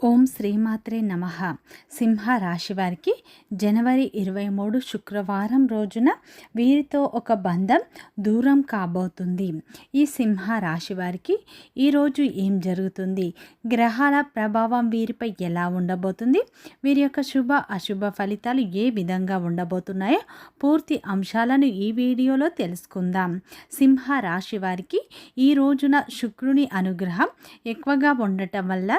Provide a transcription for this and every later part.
ఓం శ్రీమాత్రే నమ. సింహ రాశి వారికి జనవరి ఇరవై మూడు శుక్రవారం రోజున వీరితో ఒక బంధం దూరం కాబోతుంది. ఈ సింహ రాశి వారికి ఈరోజు ఏం జరుగుతుంది? గ్రహాల ప్రభావం వీరిపై ఎలా ఉండబోతుంది? వీరి యొక్క శుభ అశుభ ఫలితాలు ఏ విధంగా ఉండబోతున్నాయో పూర్తి అంశాలను ఈ వీడియోలో తెలుసుకుందాం. సింహ రాశి వారికి ఈ రోజున శుక్రుని అనుగ్రహం ఎక్కువగా ఉండటం వల్ల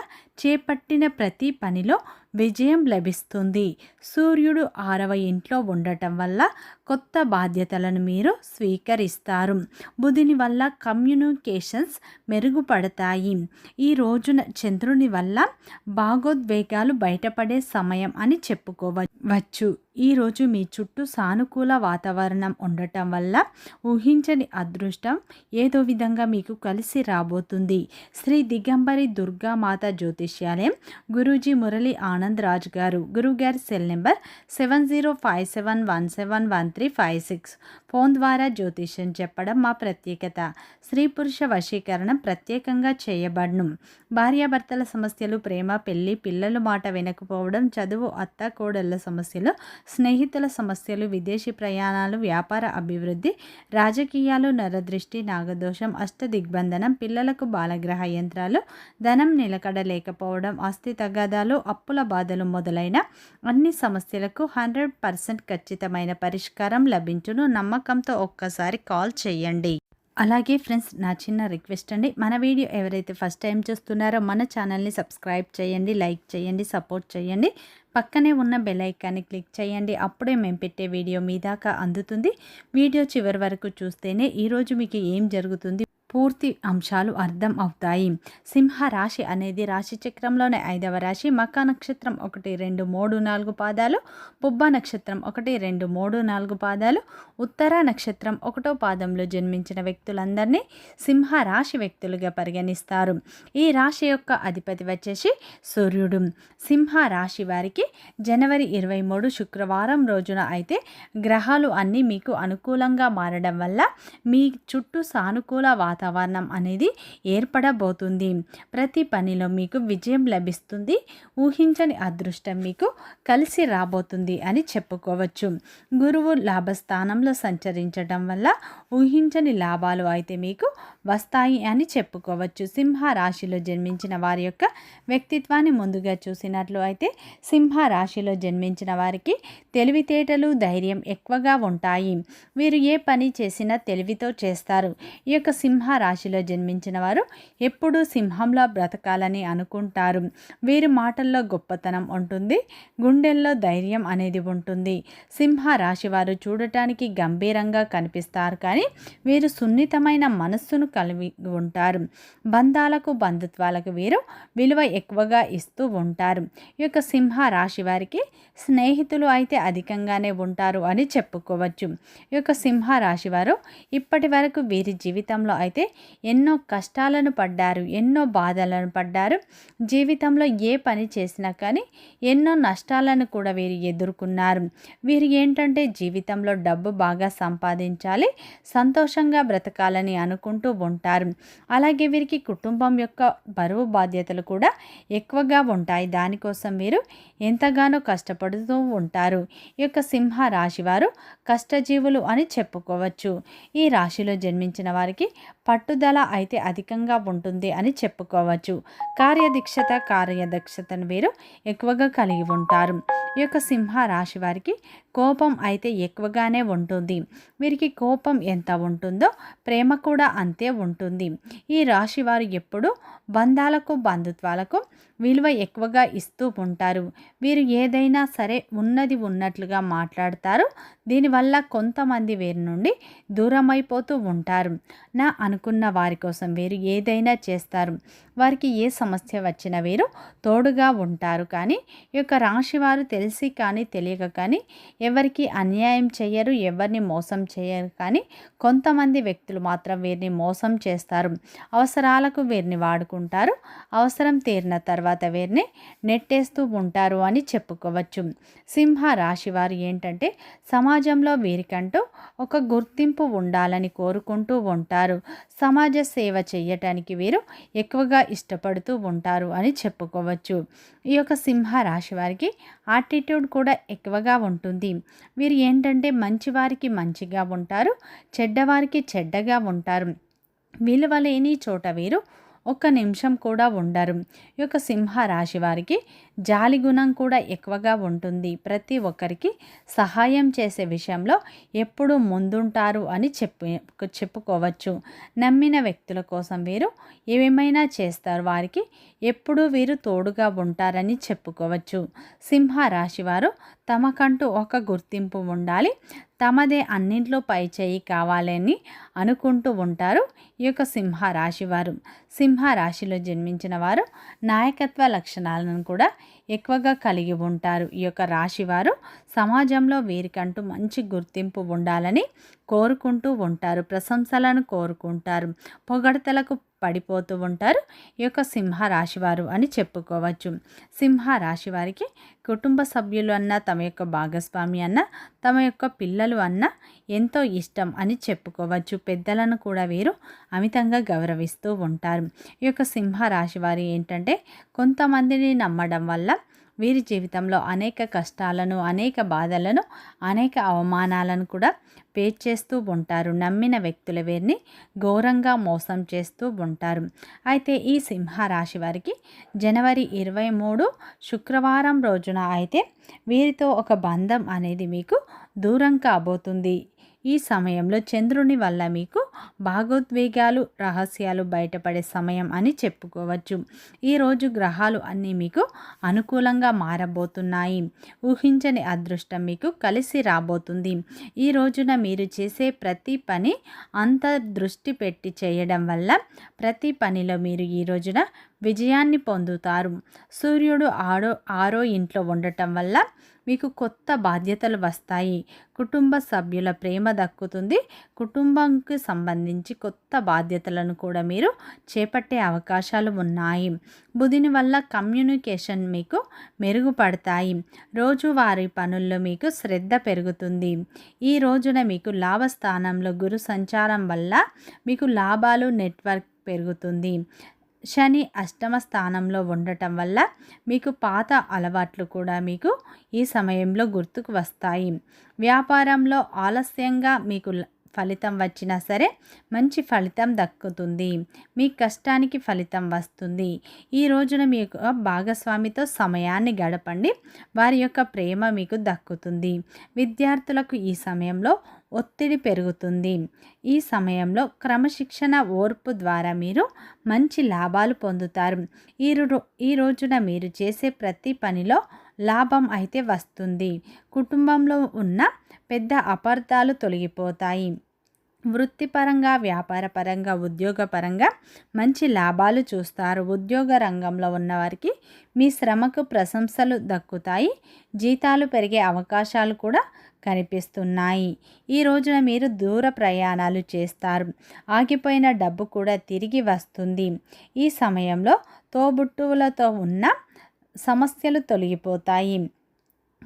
పట్టిన ప్రతి పనిలో విజయం లభిస్తుంది. సూర్యుడు ఆరవ ఇంట్లో ఉండటం వల్ల కొత్త బాధ్యతలను మీరు స్వీకరిస్తారు. బుధిని వల్ల కమ్యూనికేషన్స్ మెరుగుపడతాయి. ఈ రోజున చంద్రుని వల్ల భాగోద్వేగాలు బయటపడే సమయం అని చెప్పుకోవచ్చు. ఈరోజు మీ చుట్టూ సానుకూల వాతావరణం ఉండటం వల్ల ఊహించని అదృష్టం ఏదో విధంగా మీకు కలిసి రాబోతుంది. శ్రీ దిగంబరి దుర్గామాత జ్యోతిష్యాలయం గురూజీ మురళి ఆనంద్ ఆనంద్ రాజ్ గారు. గురుగారి cell number seven zero five seven one seven one three five six. Phone ద్వారా జ్యోతిష్యం చెప్పడం మా ప్రత్యేకత. స్త్రీ పురుష వశీకరణం ప్రత్యేకంగా చేయబడను. భార్యాభర్తల సమస్యలు ప్రేమ పెళ్ళి పిల్లల మాట వినకపోవడం చదువు అత్త కోడళ్ళ సమస్యలు స్నేహితుల సమస్యలు విదేశీ ప్రయాణాలు వ్యాపార అభివృద్ధి రాజకీయాలు నరదృష్టి నాగదోషం అష్టదిగ్బంధనం పిల్లలకు బాలగ్రహ యంత్రాలు ధనం నిలకడలేకపోవడం ఆస్తి తగాదాలు అప్పుల బాధలు మొదలైన అన్ని సమస్యలకు హండ్రెడ్ పర్సెంట్ ఖచ్చితమైన పరిష్కారం లభించును. నమ్మకంతో ఒక్కసారి కాల్ చేయండి. అలాగే ఫ్రెండ్స్ నా చిన్న రిక్వెస్ట్ అండి. మన వీడియో ఎవరైతే ఫస్ట్ టైం చూస్తున్నారో మన ఛానల్ని సబ్స్క్రైబ్ చేయండి లైక్ చేయండి సపోర్ట్ చేయండి. పక్కనే ఉన్న బెల్ ఐకాన్ని క్లిక్ చేయండి. అప్పుడే మేము పెట్టే వీడియో మీ దాకా అందుతుంది. వీడియో చివరి వరకు చూస్తేనే ఈరోజు మీకు ఏం జరుగుతుంది పూర్తి అంశాలు అర్థం అవుతాయి. సింహ రాశి అనేది రాశి చక్రంలోనే ఐదవ రాశి. మకా నక్షత్రం ఒకటి రెండు మూడు నాలుగు పాదాలు. బొబ్బ నక్షత్రం ఒకటి రెండు మూడు నాలుగు పాదాలు. ఉత్తర నక్షత్రం ఒకటో పాదంలో జన్మించిన వ్యక్తులందరినీ సింహ రాశి వ్యక్తులుగా పరిగణిస్తారు. ఈ రాశి యొక్క అధిపతి వచ్చేసి సూర్యుడు. సింహ రాశి వారికి జనవరి ఇరవై మూడు శుక్రవారం రోజున అయితే గ్రహాలు అన్నీ మీకు అనుకూలంగా మారడం వల్ల మీ చుట్టూ సానుకూల వాతావరణం వాతావరణం అనేది ఏర్పడబోతుంది. ప్రతి పనిలో మీకు విజయం లభిస్తుంది. ఊహించని అదృష్టం మీకు కలిసి రాబోతుంది అని చెప్పుకోవచ్చు. గురువు లాభస్థానంలో సంచరించడం వల్ల ఊహించని లాభాలు అయితే మీకు వస్తాయి అని చెప్పుకోవచ్చు. సింహ రాశిలో జన్మించిన వారి యొక్క వ్యక్తిత్వాన్ని ముందుగా చూసినట్లు అయితే సింహ రాశిలో జన్మించిన వారికి తెలివితేటలు ధైర్యం ఎక్కువగా ఉంటాయి. వీరు ఏ పని చేసినా తెలివితో చేస్తారు. ఈ యొక్క సింహ రాశిలో జన్మించిన వారు ఎప్పుడూ సింహంలా బ్రతకాలని అనుకుంటారు. వీరి మాటల్లో గొప్పతనం ఉంటుంది గుండెల్లో ధైర్యం అనేది ఉంటుంది. సింహ రాశి వారు చూడటానికి గంభీరంగా కనిపిస్తారు కానీ వీరు సున్నితమైన మనస్సును కలిగి ఉంటారు. బంధాలకు బంధుత్వాలకు వీరు విలువ ఎక్కువగా ఇస్తూ ఉంటారు. ఈ యొక్క సింహ రాశి వారికి స్నేహితులు అయితే అధికంగానే ఉంటారు అని చెప్పుకోవచ్చు. ఈ యొక్క సింహ రాశి వారు ఇప్పటి వరకు వీరి జీవితంలో అయితే ఎన్నో కష్టాలను పడ్డారు ఎన్నో బాధలను పడ్డారు. జీవితంలో ఏ పని చేసినా కానీ ఎన్నో నష్టాలను కూడా వీరు ఎదుర్కొన్నారు. వీరు ఏంటంటే జీవితంలో డబ్బు బాగా సంపాదించాలి సంతోషంగా బ్రతకాలని అనుకుంటూ ఉంటారు. అలాగే వీరికి కుటుంబం యొక్క బరువు బాధ్యతలు కూడా ఎక్కువగా ఉంటాయి. దానికోసం వీరు ఎంతగానో కష్టపడుతూ ఉంటారు. ఈ యొక్క సింహ రాశి వారు కష్టజీవులు అని చెప్పుకోవచ్చు. ఈ రాశిలో జన్మించిన వారికి పట్టుదల అయితే అధికంగా ఉంటుంది అని చెప్పుకోవచ్చు. కార్యదీక్షత కార్యదక్షతను వీరు ఎక్కువగా కలిగి ఉంటారు. ఈ యొక్క సింహ రాశి వారికి కోపం అయితే ఎక్కువగానే ఉంటుంది. వీరికి కోపం ఎంత ఉంటుందో ప్రేమ కూడా అంతే ఉంటుంది. ఈ రాశి వారు ఎప్పుడు బంధాలకు బంధుత్వాలకు విలువ ఎక్కువగా ఇస్తూ ఉంటారు. వీరు ఏదైనా సరే ఉన్నది ఉన్నట్లుగా మాట్లాడతారు. దీనివల్ల కొంతమంది వీరి నుండి దూరం అయిపోతూ ఉంటారు. నా అనుకున్న వారి కోసం వీరు ఏదైనా చేస్తారు. వారికి ఏ సమస్య వచ్చినా వీరు తోడుగా ఉంటారు కానీ ఈ యొక్క రాశి వారు తెలిసి కానీ తెలియక కానీ ఎవరికి అన్యాయం చేయరు ఎవరిని మోసం చేయరు కానీ కొంతమంది వ్యక్తులు మాత్రం వీరిని మోసం మోసం చేస్తారు. అవసరాలకు వీరిని వాడుకుంటారు. అవసరం తీరిన తర్వాత తర్వాత వీరిని నెట్టేస్తూ ఉంటారు అని చెప్పుకోవచ్చు. సింహ రాశి వారు ఏంటంటే సమాజంలో వీరికంటూ ఒక గుర్తింపు ఉండాలని కోరుకుంటూ ఉంటారు. సమాజ సేవ చేయటానికి వీరు ఎక్కువగా ఇష్టపడుతూ ఉంటారు అని చెప్పుకోవచ్చు. ఈ యొక్క సింహ రాశి వారికి ఆటిట్యూడ్ కూడా ఎక్కువగా ఉంటుంది. వీరు ఏంటంటే మంచివారికి మంచిగా ఉంటారు చెడ్డవారికి చెడ్డగా ఉంటారు. విలువ లేని చోట వీరు ఒక్క నిమిషం కూడా ఉండరు. ఈ యొక్క సింహ రాశి వారికి జాలి గుణం కూడా ఎక్కువగా ఉంటుంది. ప్రతి ఒక్కరికి సహాయం చేసే విషయంలో ఎప్పుడూ ముందుంటారు అని చెప్పు చెప్పుకోవచ్చు. నమ్మిన వ్యక్తుల కోసం వీరు ఏమైనా చేస్తారు? వారికి ఎప్పుడూ వీరు తోడుగా ఉంటారని చెప్పుకోవచ్చు. సింహ రాశి వారు తమకంటూ ఒక గుర్తింపు ఉండాలి. తమదే అన్నింట్లో పై చేయి కావాలని అనుకుంటూ ఉంటారు ఈ యొక్క సింహ రాశివారు సింహ రాశిలో జన్మించిన వారు నాయకత్వ లక్షణాలను కూడా ఎక్కువగా కలిగి ఉంటారు. ఈ యొక్క రాశివారు సమాజంలో వీరికంటూ మంచి గుర్తింపు ఉండాలని కోరుకుంటూ ఉంటారు. ప్రశంసలను కోరుకుంటారు. పొగడతలకు పడిపోతూ ఉంటారు. ఈ యొక్క సింహ రాశివారు అని చెప్పుకోవచ్చు. సింహ రాశి వారికి కుటుంబ సభ్యులు అన్న తమ యొక్క భాగస్వామి అన్న తమ యొక్క పిల్లలు అన్న ఎంతో ఇష్టం అని చెప్పుకోవచ్చు. పెద్దలను కూడా వీరు అమితంగా గౌరవిస్తూ ఉంటారు. ఈ యొక్క సింహ రాశివారి ఏంటంటే కొంతమందిని నమ్మడం వల్ల వీరి జీవితంలో అనేక కష్టాలను అనేక బాధలను అనేక అవమానాలను కూడా పే చేస్తూ ఉంటారు. నమ్మిన వ్యక్తుల వీరిని ఘోరంగా మోసం చేస్తూ ఉంటారు. అయితే ఈ సింహ రాశి వారికి జనవరి ఇరవై మూడు శుక్రవారం రోజున అయితే వీరితో ఒక బంధం అనేది మీకు దూరం కాబోతుంది. ఈ సమయంలో చంద్రుని వల్ల మీకు భాగోద్వేగాలు రహస్యాలు బయటపడే సమయం అని చెప్పుకోవచ్చు. ఈరోజు గ్రహాలు అన్నీ మీకు అనుకూలంగా మారబోతున్నాయి. ఊహించని అదృష్టం మీకు కలిసి రాబోతుంది. ఈ రోజున మీరు చేసే ప్రతి పని అంత దృష్టి పెట్టి చేయడం వల్ల ప్రతి పనిలో మీరు ఈ రోజున విజయాన్ని పొందుతారు. సూర్యుడు ఆరో ఆరో ఇంట్లో ఉండటం వల్ల మీకు కొత్త బాధ్యతలు వస్తాయి. కుటుంబ సభ్యుల ప్రేమ దక్కుతుంది. కుటుంబంకి సంబంధించి కొత్త బాధ్యతలను కూడా మీరు చేపట్టే అవకాశాలు ఉన్నాయి. బుధిని వల్ల కమ్యూనికేషన్ మీకు మెరుగుపడతాయి. రోజువారీ పనుల్లో మీకు శ్రద్ధ పెరుగుతుంది. ఈ రోజున మీకు లాభస్థానంలో గురు సంచారం వల్ల మీకు లాభాలు నెట్వర్క్ పెరుగుతుంది. శని అష్టమ స్థానంలో ఉండటం వల్ల మీకు పాత అలవాట్లు కూడా మీకు ఈ సమయంలో గుర్తుకు వస్తాయి. వ్యాపారంలో ఆలస్యంగా మీకు ఫలితం వచ్చినా సరే మంచి ఫలితం దక్కుతుంది. మీ కష్టానికి ఫలితం వస్తుంది. ఈ రోజున మీ యొక్క భాగస్వామితో సమయాన్ని గడపండి. వారి యొక్క ప్రేమ మీకు దక్కుతుంది. విద్యార్థులకు ఈ సమయంలో ఒత్తిడి పెరుగుతుంది. ఈ సమయంలో క్రమశిక్షణ ఓర్పు ద్వారా మీరు మంచి లాభాలు పొందుతారు. ఈ ఈ రోజున మీరు చేసే ప్రతి పనిలో లాభం అయితే వస్తుంది. కుటుంబంలో ఉన్న పెద్ద అపార్థాలు తొలగిపోతాయి. వృత్తిపరంగా వ్యాపారపరంగా ఉద్యోగపరంగా మంచి లాభాలు చూస్తారు. ఉద్యోగ రంగంలో ఉన్నవారికి మీ శ్రమకు ప్రశంసలు దక్కుతాయి. జీతాలు పెరిగే అవకాశాలు కూడా కనిపిస్తున్నాయి. ఈ రోజున మీరు దూర ప్రయాణాలు చేస్తారు. ఆగిపోయిన డబ్బు కూడా తిరిగి వస్తుంది. ఈ సమయంలో తోబుట్టువులతో ఉన్న సమస్యలు తొలగిపోతాయి.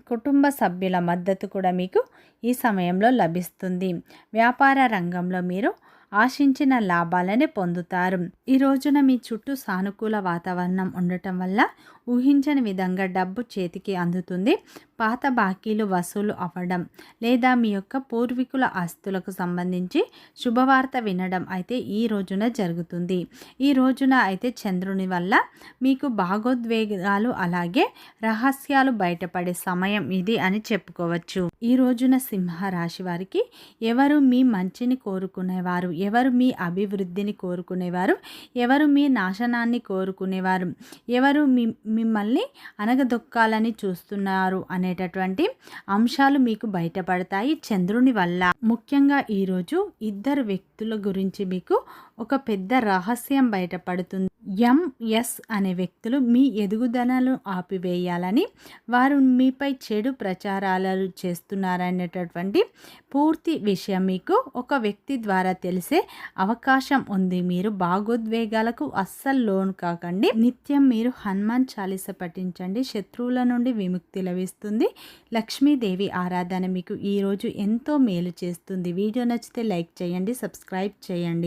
కుటుంబ సభ్యుల మద్దతు కూడా మీకు ఈ సమయంలో లభిస్తుంది. వ్యాపార రంగంలో మీరు ఆశించిన లాభాలని పొందుతారు. ఈ రోజున మీ చుట్టూ సానుకూల వాతావరణం ఉండటం వల్ల ఊహించని విధంగా డబ్బు చేతికి అందుతుంది. పాత బాకీలు వసూలు అవ్వడం లేదా మీ యొక్క పూర్వీకుల ఆస్తులకు సంబంధించి శుభవార్త వినడం అయితే ఈ రోజున జరుగుతుంది. ఈ రోజున అయితే చంద్రుని వల్ల మీకు భాగోద్వేగాలు అలాగే రహస్యాలు బయటపడే సమయం ఇది అని చెప్పుకోవచ్చు. ఈ రోజున సింహ రాశి వారికి ఎవరు మీ మంచిని కోరుకునేవారు? ఎవరు మీ అభివృద్ధిని కోరుకునేవారు? ఎవరు మీ నాశనాన్ని కోరుకునేవారు? ఎవరు మీ మిమ్మల్ని అనగదొక్కాలని చూస్తున్నారు అనే అనేటటువంటి అంశాలు మీకు బయటపడతాయి చంద్రుని వల్ల. ముఖ్యంగా ఈరోజు ఇద్దరు వ్యక్తుల గురించి మీకు ఒక పెద్ద రహస్యం బయటపడుతుంది. ఎంఎస్ అనే వ్యక్తులు మీ ఎదుగుదలను ఆపివేయాలని వారు మీపై చెడు ప్రచారాలు చేస్తున్నారనేటటువంటి పూర్తి విషయం మీకు ఒక వ్యక్తి ద్వారా తెలిసే అవకాశం ఉంది. మీరు భాగోద్వేగాలకు అస్సలు లోన్ కాకండి. నిత్యం మీరు హనుమాన్ చాలీస పఠించండి. శత్రువుల నుండి విముక్తి లభిస్తుంది. లక్ష్మీదేవి ఆరాధన మీకు ఈరోజు ఎంతో మేలు చేస్తుంది. వీడియో నచ్చితే లైక్ చేయండి సబ్స్క్రైబ్ చేయండి.